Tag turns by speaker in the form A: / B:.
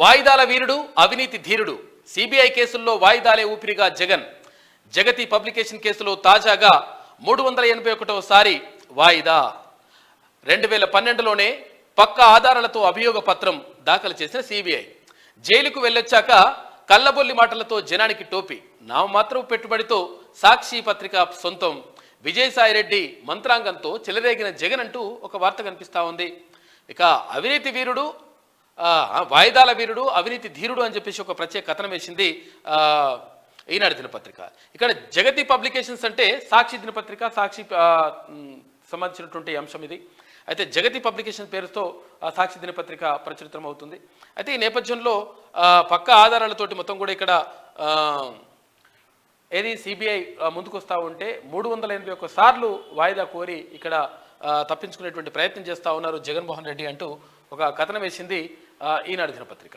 A: వాయిదాల వీరుడు అవినీతి ధీరుడు. సిబిఐ కేసుల్లో వాయిదాలే ఊపిరిగా జగన్. జగతి పబ్లికేషన్ కేసులో తాజాగా మూడు వందల ఎనభై ఒకటోసారి వాయిదా. రెండు వేల పన్నెండులోనే పక్క ఆధారాలతో అభియోగ పత్రం దాఖలు చేసిన సిబిఐ. జైలుకు వెళ్ళొచ్చాక కళ్ళబొల్లి మాటలతో జనానికి టోపీ. నామమాత్రం పెట్టుబడితో సాక్షి పత్రిక సొంతం. విజయసాయిరెడ్డి మంత్రాంగంతో చెలరేగిన జగన్ అంటూ ఒక వార్త కనిపిస్తా ఉంది. ఇక అవినీతి వీరుడు వాయిదాల వీరుడు అవినీతి ధీరుడు అని చెప్పేసి ఒక ప్రత్యేక కథనం వేసింది ఈనాడు దినపత్రిక. ఇక్కడ జగతి పబ్లికేషన్స్ అంటే సాక్షి దినపత్రిక సాక్షి సంబంధించినటువంటి అంశం ఇది. అయితే జగతి పబ్లికేషన్ పేరుతో సాక్షి దినపత్రిక ప్రచురితం అవుతుంది. అయితే ఈ నేపథ్యంలో పక్క ఆధారాలతోటి మొత్తం కూడా ఇక్కడ ఏది సిబిఐ ముందుకొస్తూ ఉంటే మూడు వందల ఎనభై ఒక్క సార్లు వాయిదా కోరి ఇక్కడ తప్పించుకునేటువంటి ప్రయత్నం చేస్తూ ఉన్నారు జగన్మోహన్ రెడ్డి అంటూ ఒక కథనం వేసింది ఈనాడు దినపత్రిక.